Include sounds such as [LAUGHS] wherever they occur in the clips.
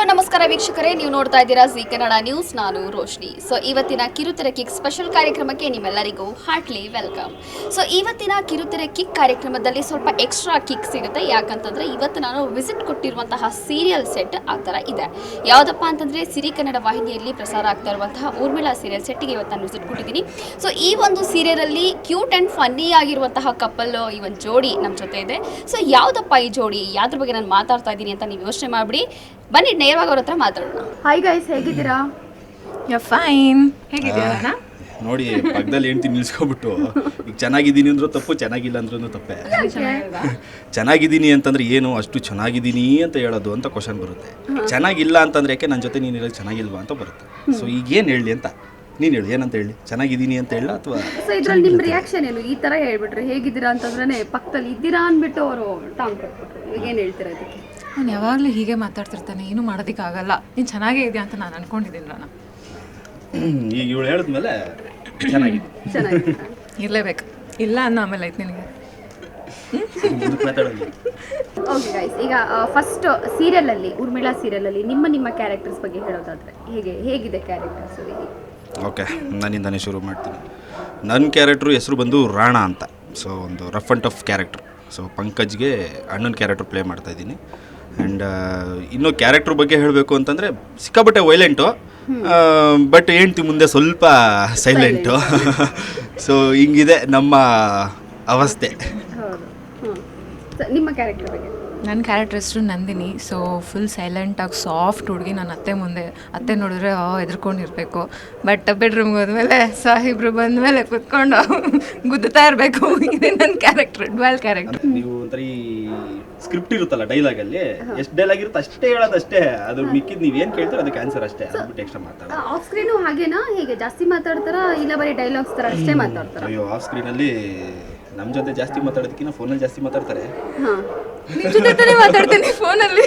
Hello, ನಮಸ್ಕಾರ ವೀಕ್ಷಕರೇ. ನೀವು ನೋಡ್ತಾ ಇದ್ದೀರಾ ಜಿ ಕನ್ನಡ ನ್ಯೂಸ್. ನಾನು ರೋಶ್ನಿ. ಸೊ, ಇವತ್ತಿನ ಕಿರುತೆರೆ ಕಿಕ್ ಸ್ಪೆಷಲ್ ಕಾರ್ಯಕ್ರಮಕ್ಕೆ ನಿಮ್ಮೆಲ್ಲರಿಗೂ ಹಾರ್ಟ್ಲಿ ವೆಲ್ಕಮ್. ಸೊ, ಇವತ್ತಿನ ಕಿರುತೆರೆ ಕಿಕ್ ಕಾರ್ಯಕ್ರಮದಲ್ಲಿ ಸ್ವಲ್ಪ ಎಕ್ಸ್ಟ್ರಾ ಕಿಕ್ ಸಿಗುತ್ತೆ ಯಾಕಂತಂದ್ರೆ ಇವತ್ತು ನಾನು ವಿಸಿಟ್ ಕೊಟ್ಟಿರುವಂತಹ ಸೀರಿಯಲ್ ಸೆಟ್ ಆ ಥರ ಇದೆ. ಯಾವುದಪ್ಪ ಅಂತಂದ್ರೆ ಸಿರಿ ಕನ್ನಡ ವಾಹಿನಿಯಲ್ಲಿ ಪ್ರಸಾರ ಆಗ್ತಾ ಇರುವಂತಹ ಊರ್ಮಿಳಾ ಸೀರಿಯಲ್ ಸೆಟ್ಗೆ ಇವತ್ತು ನಾನು ವಿಸಿಟ್ ಕೊಟ್ಟಿದ್ದೀನಿ. ಸೊ, ಈ ಒಂದು ಸೀರಿಯಲಲ್ಲಿ ಕ್ಯೂಟ್ ಆ್ಯಂಡ್ ಫನ್ನಿ ಆಗಿರುವಂತಹ ಕಪಲ್ ಈ ಒಂದು ಜೋಡಿ ನಮ್ಮ ಜೊತೆ ಇದೆ. ಸೊ, ಯಾವುದಪ್ಪ ಈ ಜೋಡಿ? ಯಾವ್ದ್ರ ಬಗ್ಗೆ ನಾನು ಮಾತಾಡ್ತಾ ಇದ್ದೀನಿ ಅಂತ ನೀವು ಯೋಚನೆ ಮಾಡಿಬಿಡಿ. ಬನ್ನಿ ನೇರವಾಗಿ ಅವ್ರ ಹತ್ರ ಮಾತಾಡೋಣ. ಹಾಯ್ ಗೈಸ್ ಹೇಗಿದ್ದೀರಾ? ಯಾ ಫೈನ್ ಹೇಗಿದ್ದೀರಾ ಅಣ್ಣ? ನೋಡಿ ಪಕ್ಕದಲ್ಲಿ ಹೆಂಡ್ತಿ ನಿಲ್ಸ್ಕೊಬಿಟ್ಟು ಈಗ ಚೆನ್ನಾಗಿದ್ದೀನಿ ಅಂದ್ರೂ ತಪ್ಪು ಚೆನ್ನಾಗಿಲ್ಲ ಅಂದ್ರೂ ತಪ್ಪೆ. ಚೆನ್ನಾಗಿದ್ದೀನಿ ಅಂತಂದ್ರೆ ಏನು ಅಷ್ಟು ಚೆನ್ನಾಗಿದ್ದೀನಿ ಅಂತ ಹೇಳೋದು ಅಂತ ಕ್ವಶನ್ ಬರುತ್ತೆ. ಚೆನ್ನಾಗಿಲ್ಲ ಅಂತಂದ್ರೆ ಯಾಕೆ ನನ್ನ ಜೊತೆ ನೀನು ಇರೋದು ಚೆನ್ನಾಗಿಲ್ವಾ ಅಂತ ಬರುತ್ತೆ. ಸೊ ಈಗ ಏನು ಹೇಳಿ ಅಂತ? ನೀನು ಹೇಳಿ ಏನಂತ ಹೇಳಿ? ಚೆನ್ನಾಗಿದ್ದೀನಿ ಅಂತ ಹೇಳ ಅಥವಾ ಸೊ ಇದ್ರಲ್ಲಿ ನಿಮ್ಮ ರಿಯಾಕ್ಷನ್ ಏನು? ಈ ತರ ಹೇಳ್ಬಿಟ್ರೆ ಹೇಗಿದ್ದೀರಾ ಅಂತಂದ್ರೆ ಪಕ್ಕದಲ್ಲಿ ಇದ್ದೀರಾ ಅಂದ್ಬಿಟ್ಟು ಅವರು ಟಾಂಗ್ ಕೊಟ್ಬಿಟ್ರು. ಈಗ ಏನು ಹೇಳ್ತೀರಾ ಇದಕ್ಕೆ? ಅವ್ನು ಯಾವಾಗಲೂ ಹೀಗೆ ಮಾತಾಡ್ತಿರ್ತಾನೆ ಏನು ಮಾಡೋದಕ್ಕಾಗಲ್ಲ. ನೀನು ಚೆನ್ನಾಗೇ ಇದೆಯಾ ಅಂತ ನಾನು ಅನ್ಕೊಂಡಿದ್ದೀನಿ ನಾನು ಈಗ ಇವಳು ಹೇಳಿದ್ಮೇಲೆ ಚೆನ್ನಾಗಿದೆ. ಇರಲೇಬೇಕು. ಇಲ್ಲ ಅನ್ನೋ ಆಮೇಲೆ ಆಯ್ತು ನಿನಗೆ. ಮುಂದಕ್ಕೆ ಮಾತಾಡೋದು ಓಕೆ ಗೈಸ್ ಈಗ ಫಸ್ಟ್ ಸೀರಿಯಲಲ್ಲಿ ಊರ್ಮಿಳಾ ಸೀರಿಯಲಲ್ಲಿ ನಿಮ್ಮ ನಿಮ್ಮ ಕ್ಯಾರೆಕ್ಟರ್ಸ್ ಬಗ್ಗೆ ಹೇಳೋದಾದ್ರೆ ಹೇಗೆ ಹೇಗಿದೆ ಕ್ಯಾರೆಕ್ಟರ್ಸ್ ಓಕೆ ನನ್ನಿಂದನೇ ಶುರು ಮಾಡ್ತೀನಿ. ನನ್ನ ಕ್ಯಾರೆಕ್ಟ್ರು ಹೆಸರು ಬಂದು ರಾಣ ಅಂತ. ಸೊ ಒಂದು rough and tough character so ಪಂಕಜ್ಗೆ ಅಣ್ಣನ ಕ್ಯಾರೆಕ್ಟ್ರ್ ಪ್ಲೇ ಮಾಡ್ತಾ ಇದ್ದೀನಿ. ಆ್ಯಂಡ್ ಇನ್ನು ಕ್ಯಾರೆಕ್ಟರ್ ಬಗ್ಗೆ ಹೇಳಬೇಕು ಅಂತಂದರೆ ಸಿಕ್ಕಾಪಟ್ಟೆ ವೈಲೆಂಟು ಬಟ್ ಹೆಂಡ್ತಿ ಮುಂದೆ ಸ್ವಲ್ಪ ಸೈಲೆಂಟು ಸೊ [LAUGHS] ಹಿಂಗಿದೆ ನಮ್ಮ ಅವಸ್ಥೆ. ನಿಮ್ಮ ಕ್ಯಾರೆಕ್ಟರ್ ಬಗ್ಗೆ? ನನ್ನ ಕ್ಯಾರೆಕ್ಟರ್ ಹೆಸರು ನಂದಿನಿ. ಸೊ ಫುಲ್ ಸೈಲೆಂಟಾಗಿ ಸಾಫ್ಟ್ ಹುಡುಗಿ ನನ್ನ ಅತ್ತೆ ಮುಂದೆ. ಅತ್ತೆ ನೋಡಿದ್ರೆ ಆ ಎದ್ರುಕೊಂಡಿರ್ಬೇಕು ಬಟ್ ಬೆಡ್ರೂಮ್ಗೆ ಹೋದ್ಮೇಲೆ ಸಾಹಿಬ್ರು ಬಂದಮೇಲೆ ಕುತ್ಕೊಂಡು ಗುದ್ದುತ್ತಾ ಇರಬೇಕು. ಇದೆ ನನ್ನ ಕ್ಯಾರೆಕ್ಟರ್ ಡ್ವೆಲ್ ಕ್ಯಾರೆಕ್ಟರ್ ನೀವು ಒಂಥರ ಈ ಸ್ಕ್ರಿಪ್ಟ್ ಇರುತ್ತಲ್ಲ ಡೈಲಾಗ್ ಅಲ್ಲಿ ಎಷ್ಟು ಡೈಲಾಗ್ ಇರುತ್ತೆ ಅಷ್ಟೇ ಹೇಳೋದಷ್ಟೇ ಅದು ಮಿಕ್ಕಿದ್ ನೀವ್ ಏನ್ ಕೇಳ್ತಾರೆ ಅದಕ್ಕೆ ಆನ್ಸರ್ ಅಷ್ಟೇ. ಅದ್ಬಿಟ್ಟು ಎಕ್ಸ್ಟ್ರಾ ಮಾತಾಡೋದು. ಆಫ್ ಸ್ಕ್ರೀನು ಹಾಗೇನಾ? ಹೇಗೆ? ಜಾಸ್ತಿ ಮಾತಾಡ್ತಾರಾ? ಇಲ್ಲ ಬರೀ ಡೈಲಾಗ್ಸ್ ತರ ಅಷ್ಟೇ ಮಾತಾಡ್ತಾರಾ? ಅಯ್ಯೋ ಆಫ್ ಸ್ಕ್ರೀನ್ ಅಲ್ಲಿ ನಮ್ಮ ಜೊತೆ ಜಾಸ್ತಿ ಮಾತಾಡೋದಕ್ಕಿಂತ ಫೋನಲ್ಲಿ ಜಾಸ್ತಿ ಮಾತಾಡ್ತಾರೆ. ನಿಮ್ಮ ನಿಮ್ ಜೊತೆನೇ ತಾನೇ ಮಾತಾಡ್ತೀನಿ ಫೋನಲ್ಲಿ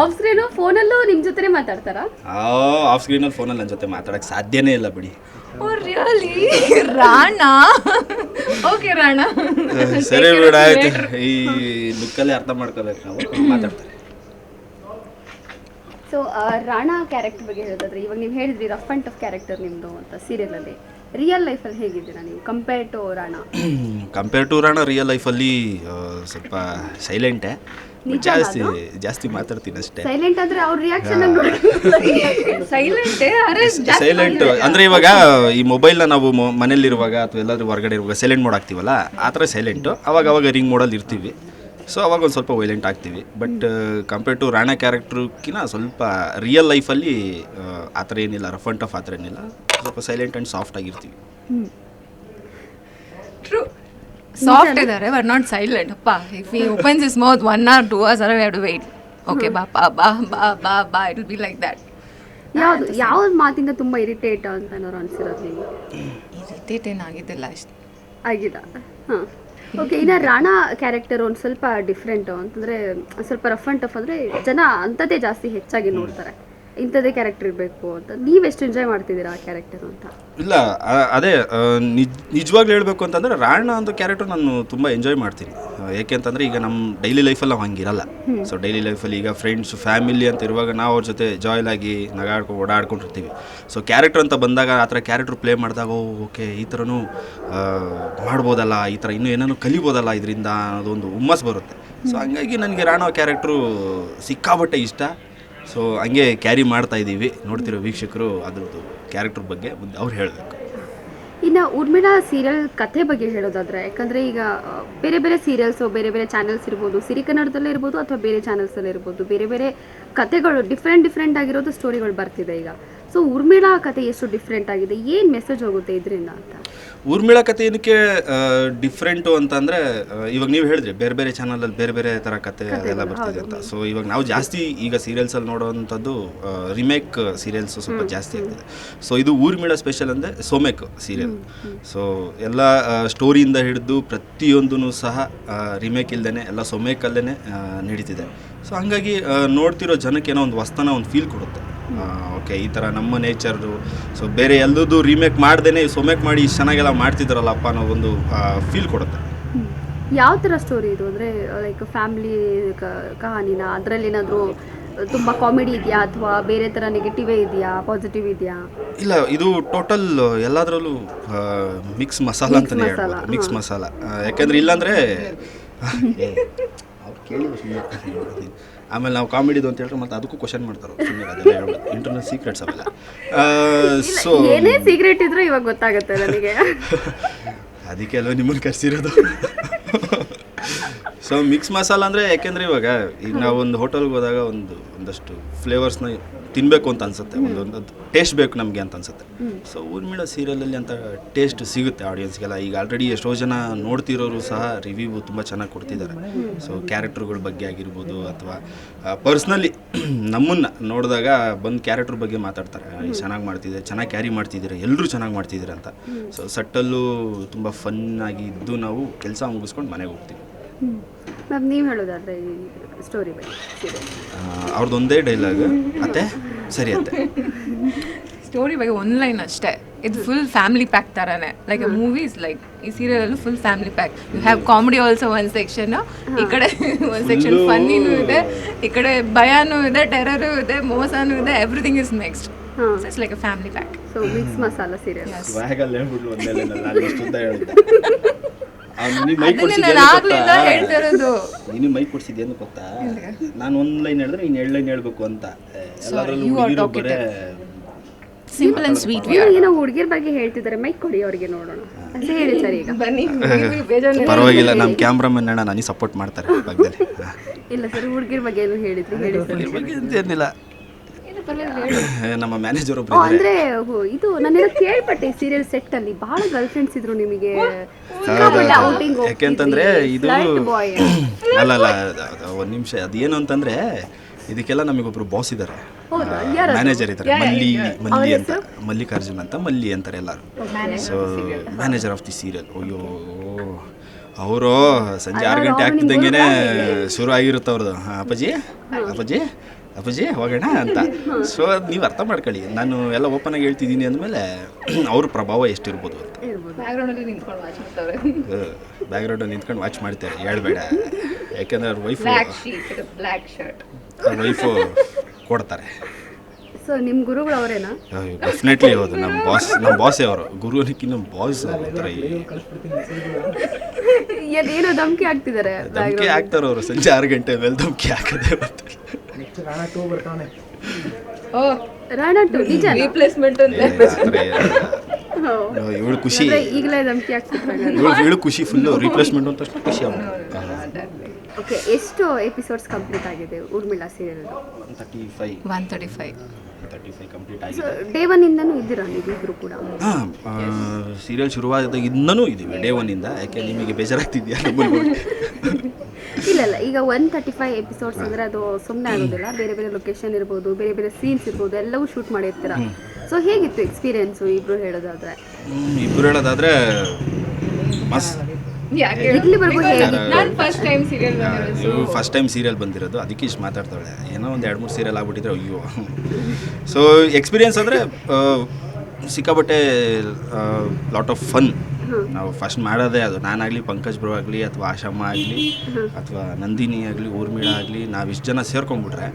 ಆಫ್ ಸ್ಕ್ರೀನು ಫೋನಲ್ಲೂ ನಿಮ್ಮ ಜೊತೆನೇ ಮಾತಾಡ್ತಾರಾ? ಆಫ್ ಫೋನ್ ಫೋನಲ್ಲಿ ನನ್ನ ಜೊತೆ ಮಾತಾಡಕ್ಕೆ ಸಾಧ್ಯನೇ ಇಲ್ಲ ಬಿಡಿ. Oh really Rana? Okay Rana. ಸರಿ ಬಿಡ ಆಯ್ತು. ಈ ಲುಕ್ಕಲ್ಲಿ ಅರ್ಥ ಮಾಡ್ಕೋಬೇಕು ನಾವು. ಮಾತಾಡ್ತಾರೆ. ಸೊ ರಾಣಾ ಕ್ಯಾರೆಕ್ಟರ್ ಬಗ್ಗೆ ಹೇಳೋದಾದ್ರೆ ಇವಾಗ ನೀವು ಹೇಳಿದ್ರಿ ರಫ್ ಆ್ಯಂಡ್ ಟಫ್ ಕ್ಯಾರೆಕ್ಟರ್ ನಿಮ್ಮದು ಅಂತ ಸೀರಿಯಲಲ್ಲಿ ರಿಯಲ್ ಲೈಫಲ್ಲಿ ಹೇಗಿದ್ದೀರಾ ನೀವು? Compare to Rana. Compare to Rana real ಲೈಫಲ್ಲಿ ಸ್ವಲ್ಪ ಸೈಲೆಂಟೇ ಜಾಸ್ತಿ ಜಾಸ್ತಿ ಮಾತಾಡ್ತೀನಿ ಅಷ್ಟೇ. ಸೈಲೆಂಟ್ ಅಂದ್ರೆ ಅವ್ರ ರಿಯಾಕ್ಷನ್ ಸೈಲೆಂಟ್ ಸೈಲೆಂಟ್ ಅಂದ್ರೆ ಇವಾಗ ಈ ಮೊಬೈಲ್ನ ನಾವು ಮನೇಲಿರುವಾಗ ಅಥವಾ ಎಲ್ಲಾದ್ರೂ ಹೊರಗಡೆ ಇರುವಾಗ ಸೈಲೆಂಟ್ ಮೋಡ್ ಹಾಕ್ತಿವಲ್ಲ ಆ ಥರ ಸೈಲೆಂಟು ಅವಾಗ ಅವಾಗ ರಿಂಗ್ ಮೋಡಲ್ಲಿ ಇರ್ತೀವಿ. ಸೊ ಅವಾಗ ಒಂದು ಸ್ವಲ್ಪ ವೈಲೆಂಟ್ ಆಗ್ತೀವಿ. ಬಟ್ ಕಂಪೇರ್ ಟು ರಾಣಾ ಕ್ಯಾರೆಕ್ಟ್ರುಕಿನ ಸ್ವಲ್ಪ ರಿಯಲ್ ಲೈಫಲ್ಲಿ ಆ ಥರ ಏನಿಲ್ಲ ರಫ್ ಅಂಡ್ ಟಫ್ ಆ ಥರ ಏನಿಲ್ಲ. ಸ್ವಲ್ಪ ಸೈಲೆಂಟ್ ಆ್ಯಂಡ್ ಸಾಫ್ಟ್ ಆಗಿರ್ತೀವಿ. ಟ್ರೂ ಸಾಫ್ಟ್ ಇದ್ದಾರೆ ಬಟ್ ನಾಟ್ ಸೈಲೆಂಟ್ ಅಪ್ಪ if he opens his mouth one or two hours or have to wait okay ಬಾ ಬಾ ಬಾ ಬಾ ಬಾ ಬಾ it will be like that ಯಾವ್ದು ಯಾವ ಮಾತಿಂದ ತುಂಬ ಇರಿಟೇಟ್ ಅಂತ ಏನಾದ್ರು ಅನ್ಸಿರೋದು ನೀವು ಇರಿಟೇಟ್ ಏನಾಗಿದ್ದಿಲ್ಲ ಅಷ್ಟು. ಆಗಿದ ಹಾಂ. ಓಕೆ ಇನ್ನು ರಾಣಾ ಕ್ಯಾರೆಕ್ಟರ್ ಒಂದು ಸ್ವಲ್ಪ ಡಿಫ್ರೆಂಟು ಅಂತಂದ್ರೆ ಸ್ವಲ್ಪ ರಫ್ ಆ್ಯಂಡ್ ಟಫ್ ಅಂದರೆ ಜನ ಅಂಥದ್ದೇ ಜಾಸ್ತಿ ಹೆಚ್ಚಾಗಿ ನೋಡ್ತಾರೆ. ಇಂಥದ್ದೇ ಕ್ಯಾರೆಕ್ಟರ್ ಇರಬೇಕು ಅಂತ. ನೀವೆಷ್ಟು ಎಂಜಾಯ್ ಮಾಡ್ತಿದ್ದೀರಾ ಆ ಕ್ಯಾರೆಕ್ಟರ್ ಅಂತ? ಇಲ್ಲ ಆ- ಅದೇ ನಿಜವಾಗ್ಲೂ ಹೇಳಬೇಕು ಅಂತಂದರೆ ರಾಣ ಅಂತ ಕ್ಯಾರೆಕ್ಟರ್ ನಾನು ತುಂಬ ಎಂಜಾಯ್ ಮಾಡ್ತೀನಿ. ಆ, ಏಕೆ ಅಂತಂದರೆ ಈಗ ನಮ್ಮ ಡೈಲಿ ಲೈಫಲ್ಲಿ ನಾವು ಹಂಗಿರಲ್ಲ ಸೊ ಡೈಲಿ ಲೈಫಲ್ಲಿ ಈಗ ಫ್ರೆಂಡ್ಸ್ ಫ್ಯಾಮಿಲಿ ಅಂತ ಇರುವಾಗ ನಾವು ಅವ್ರ ಜೊತೆ ಜಾಯ್ಲ್ ಆಗಿ ನಗಾಡ್ಕೊಂಡು ಓಡಾಡ್ಕೊಂಡಿರ್ತೀವಿ ಸೊ ಕ್ಯಾರೆಕ್ಟರ್ ಅಂತ ಬಂದಾಗ ಆ ಥರ ಕ್ಯಾರೆಕ್ಟರ್ ಪ್ಲೇ ಮಾಡಿದಾಗ ಓಕೆ ಈ ಥರನೂ ಮಾಡ್ಬೋದಲ್ಲ ಈ ಥರ ಇನ್ನೂ ಏನೇನು ಕಲಿಬೋದಲ್ಲ ಇದರಿಂದ ಅನ್ನೋದೊಂದು ಹುಮ್ಮಸ್ ಬರುತ್ತೆ. ಸೊ ಹಂಗಾಗಿ ನನಗೆ ರಾಣೋ ಕ್ಯಾರೆಕ್ಟ್ರು ಸಿಕ್ಕಾಬಟ್ಟೆ ಇಷ್ಟ. ಸೊ ಹಂಗೆ ಕ್ಯಾರಿ ಮಾಡ್ತಾ ಇದ್ದೀವಿ. ನೋಡ್ತಿರೋ ವೀಕ್ಷಕರು ಅದ್ರದ್ದು ಕ್ಯಾರೆಕ್ಟ್ರ್ ಬಗ್ಗೆ ಮುಂದೆ ಅವ್ರು ಹೇಳಬೇಕು. ಇನ್ನು ಉರ್ಮಿಳಾ ಸೀರಿಯಲ್ ಕಥೆ ಬಗ್ಗೆ ಹೇಳೋದಾದ್ರೆ, ಯಾಕಂದರೆ ಈಗ ಬೇರೆ ಬೇರೆ ಸೀರಿಯಲ್ಸು ಬೇರೆ ಬೇರೆ ಚಾನೆಲ್ಸ್ ಇರ್ಬೋದು ಸಿರಿ ಕನ್ನಡದಲ್ಲೇ ಇರ್ಬೋದು ಅಥವಾ ಬೇರೆ ಚಾನೆಲ್ಸಲ್ಲೇ ಇರ್ಬೋದು, ಬೇರೆ ಬೇರೆ ಕಥೆಗಳು ಡಿಫ್ರೆಂಟ್ ಡಿಫ್ರೆಂಟ್ ಆಗಿರೋದು ಸ್ಟೋರಿಗಳು ಬರ್ತಿದೆ ಈಗ. ಸೊ ಉರ್ಮಿಳಾ ಕಥೆ ಎಷ್ಟು ಡಿಫ್ರೆಂಟ್ ಆಗಿದೆ, ಏನು ಮೆಸೇಜ್ ಹೋಗುತ್ತೆ ಇದರಿಂದ ಅಂತ? ಊರ್ಮಿಳಾ ಕತೆ ಏನಕ್ಕೆ ಡಿಫ್ರೆಂಟು ಅಂತಂದರೆ ಇವಾಗ ನೀವು ಹೇಳಿದ್ರಿ ಬೇರೆ ಬೇರೆ ಚಾನಲಲ್ಲಿ ಬೇರೆ ಬೇರೆ ಥರ ಕತೆ ಅದೆಲ್ಲ ಬರ್ತಿದೆ ಅಂತ. ಸೊ ಇವಾಗ ನಾವು ಜಾಸ್ತಿ ಈಗ ಸೀರಿಯಲ್ಸಲ್ಲಿ ನೋಡೋವಂಥದ್ದು ರಿಮೇಕ್ ಸೀರಿಯಲ್ಸ್ ಸ್ವಲ್ಪ ಜಾಸ್ತಿ ಆಗ್ತಿದೆ. ಸೊ ಇದು ಊರ್ಮಿಳ ಸ್ಪೆಷಲ್ ಅಂದರೆ ಸೋಮೇಕ್ ಸೀರಿಯಲ್ ಸೊ ಎಲ್ಲ ಸ್ಟೋರಿಯಿಂದ ಹಿಡಿದು ಪ್ರತಿಯೊಂದೂ ಸಹ ರಿಮೇಕ್ ಇಲ್ಲದೇ ಎಲ್ಲ ಸೊಮೇಕಲ್ಲೇ ನಡೀತಿದೆ. ಸೊ ಹಂಗಾಗಿ ನೋಡ್ತಿರೋ ಜನಕ್ಕೆ ಏನೋ ಒಂದು ವಸ್ತನ ಒಂದು ಫೀಲ್ ಕೊಡುತ್ತೆ. ಓಕೆ ಈ ಥರ ನಮ್ಮ ನೇಚರ್ದು ಸೊ ಬೇರೆ ಎಲ್ಲದೂ ರೀಮೇಕ್ ಮಾಡ್ದೇ ಸೊಮೇಕ್ ಮಾಡಿ ಇಷ್ಟು ಚೆನ್ನಾಗೆಲ್ಲ ಮಾಡ್ತಿದ್ರಲ್ಲಪ್ಪ ಅನ್ನೋ ಒಂದು ಫೀಲ್ ಕೊಡುತ್ತೆ. ಯಾವ ಥರ ಸ್ಟೋರಿ ಇದು? ಅಂದರೆ ಲೈಕ್ ಫ್ಯಾಮಿಲಿ ಕಹಾನಿನ ಅದರಲ್ಲಿ ಏನಾದರೂ ತುಂಬ ಕಾಮಿಡಿ ಇದೆಯಾ ಅಥವಾ ಬೇರೆ ಥರ ನೆಗೆಟಿವೇ ಇದೆಯಾ ಪಾಸಿಟಿವ್ ಇದೆಯಾ? ಇಲ್ಲ ಇದು ಟೋಟಲ್ ಎಲ್ಲದರಲ್ಲೂ ಮಿಕ್ಸ್ ಮಸಾಲ ಅಂತಲೇ ಹೇಳ್ಬೋದು ಮಿಕ್ಸ್. ಮಸಾಲ ಯಾಕೆಂದ್ರೆ ಇಲ್ಲಾಂದರೆ ಇಲ್ಲಾಂದ್ರೆ [LAUGHS] ಆಮೇಲೆ ನಾವು ಕಾಮಿಡಿದು ಅಂತ ಹೇಳಿದ್ರೆ ಮತ್ತೆ ಅದಕ್ಕೂ ಕ್ವಶನ್ ಮಾಡ್ತಾರೆ ಇಂಟರ್ನಲ್ ಸೀಕ್ರೆಟ್ಸ್ ಅವೆಲ್ಲ. ಸೊ ಏನೇ ಸೀಕ್ರೆಟ್ ಇದ್ರೂ ಇವಾಗ ಗೊತ್ತಾಗುತ್ತೆ ನನಗೆ. [LAUGHS] ಅದಕ್ಕೆ ಅಲ್ವ ನಿಮ್ಮನ್ನು ಕರೆಸಿರೋದು? ಸೊ [LAUGHS] ಮಿಕ್ಸ್ ಮಸಾಲ ಅಂದರೆ ಯಾಕೆಂದ್ರೆ ಇವಾಗ ಈಗ ನಾವು ಒಂದು ಹೋಟೆಲ್ಗೆ ಹೋದಾಗ ಒಂದು ಒಂದಷ್ಟು ಫ್ಲೇವರ್ಸ್ನ ತಿನ್ನಬೇಕು ಅಂತ ಅನ್ಸುತ್ತೆ. ಒಂದೊಂದು ಟೇಸ್ಟ್ ಬೇಕು ನಮಗೆ ಅಂತ ಅನ್ಸುತ್ತೆ. ಸೊ ಊರ್ಮಿಳ ಸೀರಿಯಲಲ್ಲಿ ಅಂತ ಟೇಸ್ಟ್ ಸಿಗುತ್ತೆ ಆಡಿಯನ್ಸ್ಗೆಲ್ಲ ಈಗ ಆಲ್ರೆಡಿ ಎಷ್ಟೋ ಜನ ನೋಡ್ತಿರೋರು ಸಹ ರಿವ್ಯೂ ತುಂಬ ಚೆನ್ನಾಗಿ ಕೊಡ್ತಿದ್ದಾರೆ. ಸೊ ಕ್ಯಾರೆಕ್ಟರ್ಗಳ ಬಗ್ಗೆ ಆಗಿರ್ಬೋದು ಅಥವಾ ಪರ್ಸ್ನಲಿ ನಮ್ಮನ್ನು ನೋಡಿದಾಗ ಬಂದು ಕ್ಯಾರೆಕ್ಟರ್ ಬಗ್ಗೆ ಮಾತಾಡ್ತಾರೆ. ಚೆನ್ನಾಗಿ ಮಾಡ್ತಿದ್ದೆ ಚೆನ್ನಾಗಿ ಕ್ಯಾರಿ ಮಾಡ್ತಿದ್ದೀರ? ಎಲ್ಲರೂ ಚೆನ್ನಾಗಿ ಮಾಡ್ತಿದ್ದೀರಾ? ಅಂತ. ಸೊ ಸಟ್ಟಲ್ಲೂ ತುಂಬ ಫನ್ ಆಗಿ ಇದ್ದು ನಾವು ಕೆಲಸ ಮುಗಿಸ್ಕೊಂಡು ಮನೆಗೆ ಹೋಗ್ತೀವಿ. ಮ್ಯಾಮ್ ನೀವು ಹೇಳೋದಾದ್ರೆ ಈ ಸ್ಟೋರಿ ಬಗ್ಗೆ. ಅವ್ರದ್ದೊಂದೇ ಡೈಲಾಗ್ ಅತ್ತೆ? ಸರಿ ಅತ್ತೆ. ಸ್ಟೋರಿ ಬಗ್ಗೆ ಒನ್ ಲೈನ್ ಅಷ್ಟೇ. ಇದು ಫುಲ್ ಫ್ಯಾಮಿಲಿ ಪ್ಯಾಕ್ ಥರನೇ ಲೈಕ್ ಮೂವೀಸ್ ಲೈಕ್ ಈ ಸೀರಿಯಲಲ್ಲೂ full family pack you have comedy also one section ಈ ಕಡೆ ಒಂದು ಸೆಕ್ಷನ್ ಫನ್ನಿನೂ ಇದೆ ಈ ಕಡೆ ಭಯನೂ ಇದೆ ಟೆರರೂ ಇದೆ ಮೋಸನೂ ಇದೆ everything is mixed. It's like a family pack so mix masala serial ನೀನು ಮೈ ಅದನ್ನೇ ಅಂತ ಗೊತ್ತಾ? ನಾನು ಒಂದು ಲೈನ್ ಹೇಳಿದ್ರೆ ನೀನು ಎರಡು ಲೈನ್ ಹೇಳ್ಬೇಕು ಅಂತ. ಎಲ್ಲರಲ್ಲೂ you ಹುಡುಗಿರು ಬರೇ ಸಿಂಪಲ್ ಅಂಡ್ ಸ್ವೀಟ್ ಏನೋ ಹುಡುಗಿರ ಬಗ್ಗೆ ಹೇಳ್ತಿದ್ದಾರೆ ಮೈಕ್ ಕೊಡಿ ಅವ್ರಿಗೆ ನೋಡೋಣ. ಅಂತ ಹೇಳಿ ಸರ್ ಈಗ. ಬನ್ನಿ ಪರವಾಗಿಲ್ಲ ನಮ್ಮ ಕ್ಯಾಮ್ರಾಮನ್ ಅಣ್ಣ ನನಗೆ ಸಪೋರ್ಟ್ ಮಾಡ್ತಾರೆ ಪಕ್ಕದಲ್ಲಿ ಇಲ್ಲ ಸರ್ ಹುಡುಗಿರ ಬಗ್ಗೆ ಏನು ಹೇಳಿದ್ರು? ಹೇಳಿ ಸರ್. ಇದ್ರ ಬಗ್ಗೆ ಏನಿಲ್ಲ. ನಮ್ಮ ಮ್ಯಾನೇಜರ್ ಒಬ್ರು ಇದ್ದಾರೆ ಅಂದ್ರೆ ಇದು ನಾನೇನೋ ಕೇಳ್ಪಟ್ಟೆ ಸೀರಿಯಲ್ ಸೆಟ್ ಅಲ್ಲಿ. ಬಹಳ ಗರ್ಲ್ ಫ್ರೆಂಡ್ಸ್ ಇದ್ರು ನಿಮಗೆ. ಯಾಕೆಂತಂದ್ರೆ ಇದು ಅಲ್ಲ ಅಲ್ಲ ಒಂದು ನಿಮಿಷ. ಅದೇನು ಅಂತಂದ್ರೆ ಇದಕ್ಕೆಲ್ಲ ನಮಗೊಬ್ರು ಬಾಸ್ ಇದ್ದಾರೆ ಹೌದಾ? ಮ್ಯಾನೇಜರ್ ಇದ್ದಾರೆ ಮಲ್ಲಿ ಮಲ್ಲಿ ಅಂತ. ಮಲ್ಲಿಕಾರ್ಜುನ್ ಅಂತ ಮಲ್ಲಿ ಅಂತಾರೆ ಎಲ್ಲರೂ. So manager of the serial ಅಯ್ಯೋ ಅವರು ಸಂಜೆ ಆರು ಗಂಟೆ ಆಗ್ತಿದ್ದಂಗೆನೆ ಶುರು ಆಗಿರುತ್ತೆ ಅವ್ರದ್ದು ಹಾಂ ಅಪ್ಪಾಜಿ ಅಪ್ಪಾಜಿ ಅಪ್ಪಾಜಿ ಹೋಗೋಣ ಅಂತ. ಸೊ ನೀವು ಅರ್ಥ ಮಾಡ್ಕೊಳ್ಳಿ. ನಾನು ಎಲ್ಲ ಓಪನ್ ಆಗಿ ಹೇಳ್ತಿದ್ದೀನಿ ಅಂದಮೇಲೆ [CLEARS THROAT] ಅವ್ರ ಪ್ರಭಾವ ಎಷ್ಟಿರ್ಬೋದು ಅಂತ. ಬ್ಯಾಕ್ಗ್ರೌಂಡಲ್ಲಿ ನಿಂತ್ಕೊಂಡು ವಾಚ್ ಮಾಡ್ತಾರೆ. ಹೇಳ್ಬೇಡ. ಯಾಕೆಂದ್ರೆ ಅವ್ರ ವೈಫು ಅವ್ರ ವೈಫು ಕೊಡ್ತಾರೆ. ಸೊ ನಿಮ್ಮ ಗುರುಗಳು ಅವರೇನಾ? ಡೆಫಿನೆಟ್ಲಿ ಹೌದು. ನಮ್ಮ ಬಾಸ್ ನಮ್ಮ ಬಾಸೇ ಅವರು. ಗುರು ಅನ್ನಕ್ಕಿಂತ ಬಾಸ್ ಒಂಥರ ಏನೋ ಧಮಕಿ ಹಾಕ್ತಿದ್ದಾರೆ ಧಮ್ಕಿ ಹಾಕ್ತಾರೆ ಅವರು. ಸಂಜೆ ಆರು ಗಂಟೆ ಮೇಲೆ ಧಮ್ಕಿ ಹಾಕದೆ ಓ ರಾಣಾ ಟು ನಿಜ ರಿಪ್ಲೇಸ್ಮೆಂಟ್ ಅಂತ. ಇವಳು ಖುಷಿ. ಈಗಲೇ ಧಮಕಿ ಆಗ್ತಿದ್ದಾರೆ ಇವಳು ಇವಳು ಖುಷಿ ಫುಲ್ಲು ರೀಪ್ಲೇಸ್ಮೆಂಟ್ ಅಂತ ತಕ್ಷಣ ಖುಷಿ ಅವನು ಓಕೆ ಎಷ್ಟು ಎಪಿಸೋಡ್ಸ್ ಕಂಪ್ಲೀಟ್ ಆಗಿದೆ Urmila serial thirty five one thirty five thirty five complete so ಆಗಿದೆ. ಡೇ ಒನ್ ಇಂದ ಇದ್ದೀರಾ ಕೂಡ? ಹಾಂ ಸೀರಿಯಲ್ ಶುರುವಾದಾಗಿಂದನೂ ಇದೀವಿ ಡೇ ಒನ್ನಿಂದ ಯಾಕೆ ನಿಮಗೆ ಬೇಜಾರಾಗ್ತಿದೆಯಾ? ಇಲ್ಲ ಇಲ್ಲ ಈಗ ಒನ್ ತರ್ಟಿ ಫೈವ್ ಎಪಿಸೋಡ್ಸ್ ಅಂದ್ರೆ ಅದು ಸುಮ್ಮನೆ ಆಗೋದಿಲ್ಲ. ಬೇರೆ ಬೇರೆ ಲೊಕೇಶನ್ ಇರ್ಬೋದು ಬೇರೆ ಬೇರೆ ಸೀನ್ಸ್ ಇರ್ಬೋದು ಎಲ್ಲವೂ ಶೂಟ್ ಮಾಡಿರ್ತೀರ. ಸೊ ಹೇಗಿತ್ತು ಎಕ್ಸ್ಪೀರಿಯನ್ಸು ಇಬ್ರು ಹೇಳೋದಾದ್ರೆ? ಇಬ್ರು ಹೇಳೋದಾದ್ರೆ ಇಲ್ಲಿವರೆಗೂ ನಾನು ಫಸ್ಟ್ ಟೈಮ್ ಸೀರಿಯಲ್ ಇವು ಫಸ್ಟ್ ಟೈಮ್ ಸೀರಿಯಲ್ ಬಂದಿರೋದು. ಅದಕ್ಕೆ ಇಷ್ಟು ಮಾತಾಡ್ತಾಳೆ ಏನೋ ಒಂದು ಎರಡು ಮೂರು ಸೀರಿಯಲ್ ಆಗ್ಬಿಟ್ಟಿದ್ರೆ ಅಯ್ಯೋ. ಸೊ ಎಕ್ಸ್ಪೀರಿಯನ್ಸ್ ಅಂದರೆ ಸಿಕ್ಕಾಪಟ್ಟೆ ಲಾಟ್ ಆಫ್ ಫನ್ ನಾವು ಫಸ್ಟ್ ಮಾಡೋದೇ ಅದು. ನಾನಾಗಲಿ ಪಂಕಜ್ ಬ್ರೋ ಆಗಲಿ ಅಥವಾ ಆಶಮ್ಮ ಆಗಲಿ ಅಥವಾ ನಂದಿನಿ ಆಗಲಿ ಊರ್ಮಿಳ ಆಗಲಿ ನಾವು ಇಷ್ಟು ಜನ ಸೇರ್ಕೊಂಡ್ಬಿಟ್ರೆ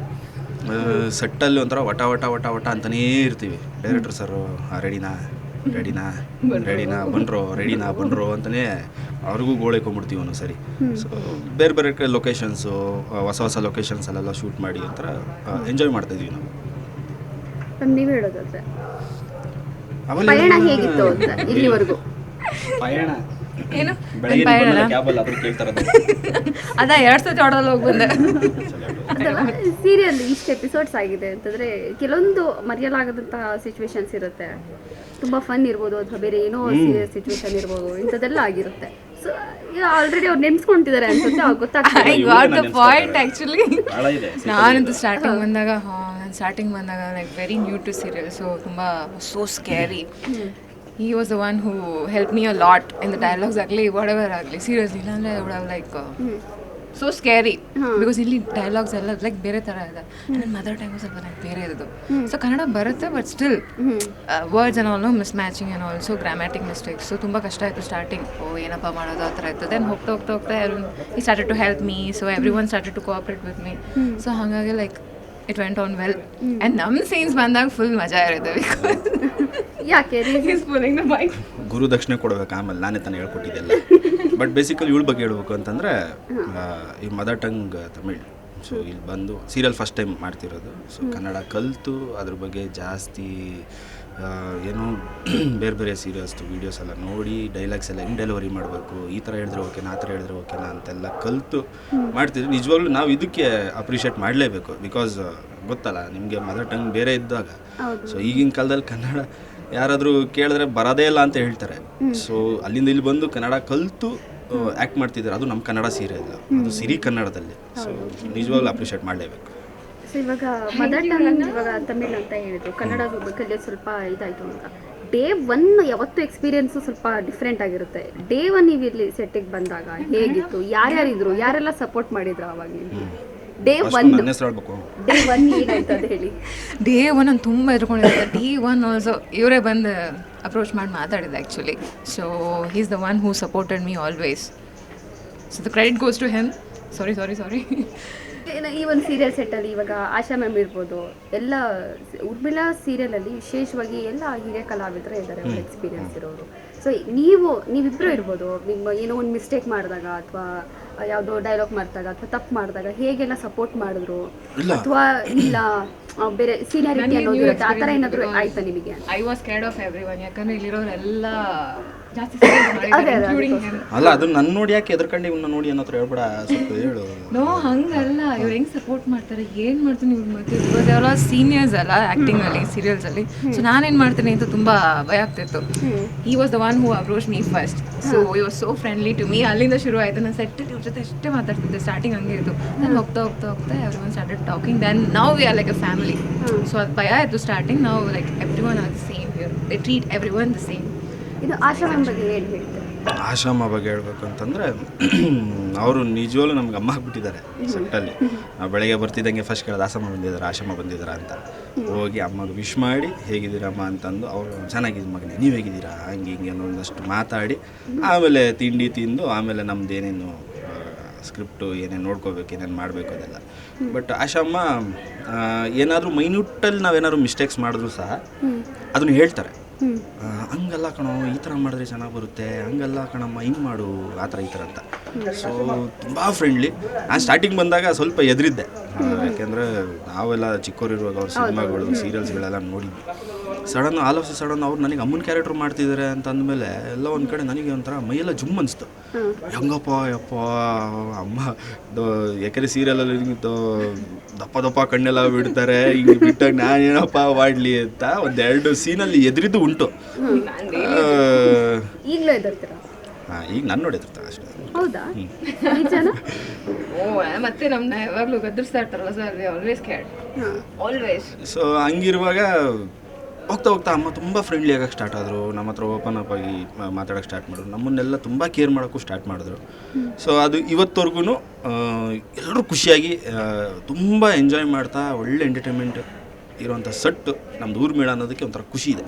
ಸೆಟ್ಟಲ್ಲಿ ಒಂಥರ ವಟ ವಟ ವಟ ವಟ ಅಂತಲೇ ಇರ್ತೀವಿ. ಡೈರೆಕ್ಟರ್ ಸರು ರೆಡಿನಾ ರೆಡಿನಾ ರೆಡಿನಾ ಬನ್ರೋ ರೆಡಿನಾ ಬನ್ರೋ ಅಂತಲೇ ಅವ್ರಿಗೂ ಗೋಳೈಕೊಂಡ್ಬಿಡ್ತೀವಿ ಒಂದೊಂದು ಸರಿ ಸೊ ಬೇರೆ ಬೇರೆ ಕಡೆ ಲೊಕೇಶನ್ಸು ಹೊಸ ಹೊಸ ಲೊಕೇಶನ್ಸಲ್ಲೆಲ್ಲ ಶೂಟ್ ಮಾಡಿ ಒಂಥರ ಎಂಜಾಯ್ ಮಾಡ್ತಾಯಿದ್ವಿ ನಾವು. ನೀವು ಹೇಳೋದಾದ್ರೆ. ಪಯಣ ಹೇಗಿತ್ತು ಅಂತ ಇಲ್ಲಿವರೆಗೂ? ಪಯಣ. ಏನು? ಪಯಣ ಅದ ಎರಡ್ ಸತಿ ಹೊಡೆದಲ್ಲಿ ಹೋಗಿ ಬಂದೆ ಸೀರಿಯಲ್ ಇಷ್ಟು ಎಪಿಸೋಡ್ಸ್ ಆಗಿದೆ ಅಂತಂದ್ರೆ ಕೆಲವೊಂದು ಮರೆಯಲಾಗದಂತಹ ಸಿಚುವೇಶನ್ಸ್ ಇರುತ್ತೆ. ತುಂಬಾ ಫನ್ ಇರ್ಬೋದು ಅಥವಾ ಬೇರೆ ಏನೋ ಸೀರಿಯಸ್ ಸಿಚುವೇಶನ್ ಇರ್ಬೋದು ಇಂಥದ್ದೆಲ್ಲ ಆಗಿರುತ್ತೆ. ಸೊ ಆಲ್ರೆಡಿ ಅವ್ರು ನೆನ್ಸ್ಕೊಂತಿದ್ದಾರೆ ಅನ್ಸುತ್ತೆ ಅವ್ರಿಗೆ ಗೊತ್ತಾಗ್ತದೆ I got the point actually ಇದೆ ನಾನಂತೂ ಸ್ಟಾರ್ಟಿಂಗ್ ಬಂದಾಗ ನಾನು ಸ್ಟಾರ್ಟಿಂಗ್ ಬಂದಾಗ like very new to serial so ತುಂಬ so scary he was the one who help me a lot in the dialogues ಆಗಲಿ ವಾಟ್ ಎವರ್ ಆಗಲಿ ಸೀರಿಯಸ್ಲಿ ಇಲ್ಲಾಂದರೆ have like so scary because ಇಲ್ಲಿ ಡೈಲಾಗ್ಸ್ ಎಲ್ಲ like ಬೇರೆ ಥರ ಇದೆ. ನನ್ನ ಮದರ್ ಟೈಮು ಸ್ವಲ್ಪ ನಂಗೆ ಬೇರೆ ಇರೋದು. ಸೊ ಕನ್ನಡ ಬರುತ್ತೆ but still words and also mismatching and also grammatic mistakes so ತುಂಬ ಕಷ್ಟ ಆಯಿತು ಸ್ಟಾರ್ಟಿಂಗ್ ಓ ಏನಪ್ಪ ಮಾಡೋದು ಆ ಥರ ಇತ್ತು. ದೆನ್ ಹೋಗ್ತಾ ಹೋಗ್ತಾ ಹೋಗ್ತಾ ಈ started to help me so everyone started to cooperate with me so ಹಾಗಾಗಿ like it went on well and ನಮ್ಮ ಸೀನ್ಸ್ ಬಂದಾಗ ಫುಲ್ ಮಜಾ ಇರುತ್ತೆ ಬಿಕಾಸ್ ದ ಬೈಕ್ ಗುರು ದಕ್ಷಿಣೆ ಕೊಡ್ಬೇಕು ಆಮೇಲೆ ನಾನೇ ತಾನೇ ಹೇಳ್ಕೊಟ್ಟಿದ್ದೆಲ್ಲ. ಬಟ್ ಬೇಸಿಕಲಿ ಇವಳ ಬಗ್ಗೆ ಹೇಳ್ಬೇಕು ಅಂತಂದರೆ ಈ ಮದರ್ ಟಂಗ್ ತಮಿಳ್. ಸೊ ಇಲ್ಲಿ ಬಂದು ಸೀರಿಯಲ್ ಫಸ್ಟ್ ಟೈಮ್ ಮಾಡ್ತಿರೋದು. ಸೊ ಕನ್ನಡ ಕಲಿತು ಅದ್ರ ಬಗ್ಗೆ ಜಾಸ್ತಿ ಏನೋ [CLEARS THROAT] ಬೇರೆ ಬೇರೆ ಸೀರಿಯಲ್ಸ್ದು ವೀಡಿಯೋಸ್ ಎಲ್ಲ ನೋಡಿ ಡೈಲಾಗ್ಸ್ ಎಲ್ಲ ಹೆಂಗೆ ಡೆಲಿವರಿ ಮಾಡಬೇಕು. ಈ ಥರ ಹೇಳಿದ್ರೆ ಓಕೆನಾ ಆ ಥರ ಹೇಳಿದ್ರೆ ಓಕೆನಾ ಅಂತೆಲ್ಲ ಕಲಿತು ಮಾಡ್ತಿದ್ರು. ನಿಜವಾಗ್ಲೂ ನಾವು ಇದಕ್ಕೆ ಅಪ್ರಿಷಿಯೇಟ್ ಮಾಡಲೇಬೇಕು. ಬಿಕಾಸ್ ಗೊತ್ತಲ್ಲ ನಿಮಗೆ ಮದರ್ ಟಂಗ್ ಬೇರೆ ಇದ್ದಾಗ. ಸೊ ಈಗಿನ ಕಾಲದಲ್ಲಿ ಕನ್ನಡ ಯಾರಾದರೂ ಕೇಳಿದ್ರೆ ಬರೋದೇ ಇಲ್ಲ ಅಂತ ಹೇಳ್ತಾರೆ. ಸೊ ಅಲ್ಲಿಂದ ಇಲ್ಲಿ ಬಂದು ಕನ್ನಡ ಕಲಿತು ಆ್ಯಕ್ಟ್ ಮಾಡ್ತಿದ್ದಾರೆ. ಅದು ನಮ್ಮ ಕನ್ನಡ ಸೀರಿಯಲ್ ಅದು ಸಿರಿ ಕನ್ನಡದಲ್ಲಿ. ಸೊ ನಿಜವಾಗ್ಲೂ ಅಪ್ರಿಷಿಯೇಟ್ ಮಾಡಲೇಬೇಕು. ಇವಾಗ ಮದರ್ ಟಂಗ್ ಇವಾಗ ತಮಿಳ್ ಅಂತ ಹೇಳಿದ್ರು. ಕನ್ನಡ ಕಲಿಯೋದು ಸ್ವಲ್ಪ ಇದಾಯ್ತು ಅಂತ. ಡೇ ಒನ್ ಯಾವತ್ತು ಎಕ್ಸ್ಪೀರಿಯನ್ಸು ಸ್ವಲ್ಪ ಡಿಫ್ರೆಂಟ್ ಆಗಿರುತ್ತೆ. ಡೇ ಒನ್ ನೀವು ಇಲ್ಲಿ ಸೆಟ್ಟಿಗೆ ಬಂದಾಗ ಹೇಗಿತ್ತು? ಯಾರ್ಯಾರಿದ್ರು? ಯಾರೆಲ್ಲ ಸಪೋರ್ಟ್ ಮಾಡಿದ್ರು ಅವಾಗ ಡೇ ಒನ್ ನನ್ನ ಹೆಸರು ಹೇಳ್ಬೇಕು ಡೇ ಒನ್ ಏನಾಯ್ತು ಹೇಳಿ. ಡೇ ಒನ್ ನಾನು ತುಂಬ ಎದ್ಕೊಂಡಿದ್ದೆ ಡೇ ಒನ್ ಆಲ್ಸೋ ಇವರೇ ಬಂದು ಅಪ್ರೋಚ್ ಮಾಡಿ ಮಾತಾಡಿದ್ದೆ actually so is the one who supported me always so the credit goes to him sorry sorry sorry ಏನು ಈ ಒಂದು ಸೀರಿಯಲ್ ಸೆಟ್ಟಲ್ಲಿ ಇವಾಗ ಆಶಾ ಮ್ಯಾಮ್ ಇರ್ಬೋದು. ಎಲ್ಲ ಉರ್ಮಿಳಾ ಸೀರಿಯಲಲ್ಲಿ ವಿಶೇಷವಾಗಿ ಎಲ್ಲ ಹಿರಿಯ ಕಲಾವಿದರು ಇದ್ದಾರೆ ಅವ್ರ ಎಕ್ಸ್ಪೀರಿಯನ್ಸ್ ಇರೋರು. ಸೊ ನೀವು ನೀವಿಬ್ಬರು ಇರ್ಬೋದು. ನಿಮ್ಮ ಏನೋ ಒಂದು ಮಿಸ್ಟೇಕ್ ಮಾಡಿದಾಗ ಅಥವಾ ಯಾವುದೋ ಡೈಲಾಗ್ ಮಾಡಿದಾಗ ಅಥವಾ ತಪ್ಪು ಮಾಡಿದಾಗ ಹೇಗೆಲ್ಲ ಸಪೋರ್ಟ್ ಮಾಡಿದ್ರು? ಇಲ್ಲ. ಅಥವಾ ಇಲ್ಲ ಬೇರೆ ಸೀನಿಯಾರಿಟಿ ಅನ್ನೋದು ಆ ತರ ಏನಾದರೂ ಆಯ್ತಾ ನಿಮಗೆ? I was scared of everyone ಯಾಕಂದ್ರೆ ಇಲ್ಲಿರೋರೆಲ್ಲ ಅಲ್ಲ ಅದು ನನ್ನ. ನೋಡಿ ಯಾಕೆ ಎದ್ರಕಂಡು ಇವನ್ನ ನೋಡಿ ಅನ್ನೋ ಹತ್ರ ಹೇಳ್ಬೇಡ ಸ್ವಲ್ಪ ಹೇಳು. ನೋ ಹಂಗಲ್ಲ. ಇವ್ರು ಹೆಂಗ್ ಸಪೋರ್ಟ್ ಮಾಡ್ತಾರೆ ಏನ್ ಮಾಡ್ತೀನಿ ಇವ್ರ ಮತ್ತೆ ಬಿಕಾಸ್ ಅವರ ಸೀನಿಯರ್ಸ್ ಅಲ್ಲ ಆಕ್ಟಿಂಗ್ ಅಲ್ಲಿ ಸೀರಿಯಲ್ಸ್ ಅಲ್ಲಿ. ಸೊ ನಾನೇನ್ ಮಾಡ್ತೀನಿ ಅಂತ ತುಂಬಾ ಭಯ ಆಗ್ತಿತ್ತು. He was the one who approach me first so you are so friendly to me ಅಲ್ಲಿಂದ ಶುರು ಆಯ್ತು. ನಾನು ಸೆಟ್ ಇವ್ರ ಜೊತೆ ಅಷ್ಟೇ ಮಾತಾಡ್ತಿದ್ದೆ ಸ್ಟಾರ್ಟಿಂಗ್ ಹಂಗೆ ಇತ್ತು. ನಾನು ಹೋಗ್ತಾ ಹೋಗ್ತಾ ಹೋಗ್ತಾ everyone started talking then now we are like a family so ಅದು ಭಯ ಆಯ್ತು ಸ್ಟಾರ್ಟಿಂಗ್ ನಾವು like everyone are same you they treat everyone the same ಇದು ಆಶ್ರಮ ಬಗ್ಗೆ ಏನು ಹೇಳ್ತಾರೆ? ಆಶ್ರಮ ಬಗ್ಗೆ ಹೇಳ್ಬೇಕು ಅಂತಂದರೆ [CLEARS THROAT] ಅವರು ನಿಜವಾಗ್ಲೂ ನಮ್ಗೆ ಅಮ್ಮ ಆಗ್ಬಿಟ್ಟಿದ್ದಾರೆ ಸೆಟ್ಟಲ್ಲಿ. ನಾವು ಬೆಳಗ್ಗೆ ಬರ್ತಿದ್ದಂಗೆ ಫಸ್ಟ್ ಕೇಳಿದ ಆಶ್ರಮ ಬಂದಿದ್ದಾರೆ? ಆಶ್ರಮ ಬಂದಿದ್ದಾರೆ? ಅಂತ. ಹೋಗಿ ಅಮ್ಮಗೆ ವಿಶ್ ಮಾಡಿ ಹೇಗಿದ್ದೀರಮ್ಮ? ಅಂತಂದು ಅವರು ಚೆನ್ನಾಗಿದ್ದು ಮಗನೇ ನೀವು ಹೇಗಿದ್ದೀರಾ? ಹಂಗೆ ಹಿಂಗೆ ಅನ್ನೋ ಒಂದಷ್ಟು ಮಾತಾಡಿ ಆಮೇಲೆ ತಿಂಡಿ ತಿಂದು ಆಮೇಲೆ ನಮ್ದು ಏನೇನು ಸ್ಕ್ರಿಪ್ಟು ಏನೇನು ನೋಡ್ಕೋಬೇಕು ಏನೇನು ಮಾಡಬೇಕು ಅದೆಲ್ಲ. ಬಟ್ ಆಶಮ್ಮ ಏನಾದರೂ ಮೈನ್ಯೂಟಲ್ಲಿ ನಾವೇನಾದ್ರು ಮಿಸ್ಟೇಕ್ಸ್ ಮಾಡಿದ್ರು ಸಹ ಅದನ್ನು ಹೇಳ್ತಾರೆ. ಹಂಗಲ್ಲ ಕಣೋ, ಈ ಥರ ಮಾಡಿದ್ರೆ ಚೆನ್ನಾಗಿ ಬರುತ್ತೆ, ಹಂಗಲ್ಲ ಕಣಮ್ಮ, ಹಿಂಗೆ ಮಾಡು, ಆ ಥರ ಈ ಥರ ಅಂತ. ಸೊ ತುಂಬ ಫ್ರೆಂಡ್ಲಿ ನಾನು ಸ್ಟಾರ್ಟಿಂಗ್ ಬಂದಾಗ ಸ್ವಲ್ಪ ಎದುರಿದ್ದೆ ಯಾಕೆಂದರೆ ನಾವೆಲ್ಲ ಚಿಕ್ಕವರಿರುವಾಗ ಅವ್ರ ಸಿನಿಮಾಗಳು ಸೀರಿಯಲ್ಸ್ಗಳೆಲ್ಲ ನೋಡಿದ್ವಿ. ಸಡನ್ ಆಲ್ ಆಫ್ ಸಡನ್ ಅವ್ರು ನನಗೆ ಅಮ್ಮನ ಕ್ಯಾರೆಕ್ಟರ್ ಮಾಡ್ತಿದ್ದಾರೆ ಅಂತ ಅಂದಮೇಲೆ ಎಲ್ಲ ಒಂದು ಕಡೆ ನನಗೆ ಒಂಥರ ಮೈಯೆಲ್ಲ ಜುಮ್ ಅನಿಸ್ತು. ಹೆಂಗಪ್ಪ ಯಪ್ಪ ಅಮ್ಮ ದೊ- ಯಾಕಂದ್ರೆ ಸೀರಿಯಲಲ್ಲಿ ದಪ್ಪ ದಪ್ಪ ಕಣ್ಣೆಲ್ಲ ಬಿಡ್ತಾರೆ. ಹಿಂಗೆ ಬಿಟ್ಟಾಗ ನಾನೇನಪ್ಪ ಮಾಡಲಿ ಅಂತ ಒಂದೆರಡು ಸೀನಲ್ಲಿ ಎದುರಿದ್ದು ಉಂಟು. ಈಗ ನಾನು ನೋಡಿದ್ರು ಅಷ್ಟೇ. ಹೌದಾ? ನಿಜನಾ? ಓ ಮತ್ತೆ ನಮ್ಮನ್ನ ಯಾವಾಗಲೂ ಗದರಿಸ್ತಾ ಇರ್ತಾರಲ್ಲ sir always care always so ಹಂಗಿರುವಾಗ ಹೋಗ್ತಾ ಹೋಗ್ತಾ ಅಮ್ಮ ತುಂಬ ಫ್ರೆಂಡ್ಲಿ ಆಗಕ್ಕೆ ಸ್ಟಾರ್ಟ್ ಆದರು. ನಮ್ಮ ಹತ್ರ ಓಪನ್ ಅಪ್ ಆಗಿ ಮಾತಾಡಕ್ಕೆ ಸ್ಟಾರ್ಟ್ ಮಾಡಿದ್ರು. ನಮ್ಮನ್ನೆಲ್ಲ ತುಂಬ ಕೇರ್ ಮಾಡೋಕ್ಕೂ ಸ್ಟಾರ್ಟ್ ಮಾಡಿದ್ರು. ಸೊ ಅದು ಇವತ್ತವರೆಗೂ ಎಲ್ಲರೂ ಖುಷಿಯಾಗಿ ತುಂಬ ಎಂಜಾಯ್ ಮಾಡ್ತಾ ಒಳ್ಳೆ ಎಂಟರ್ಟೈನ್ಮೆಂಟ್ ಇರುವಂಥ ಸಟ್ಟು ನಮ್ಮದು ಊರ್ಮೇಳ ಅನ್ನೋದಕ್ಕೆ ಒಂಥರ ಖುಷಿ ಇದೆ.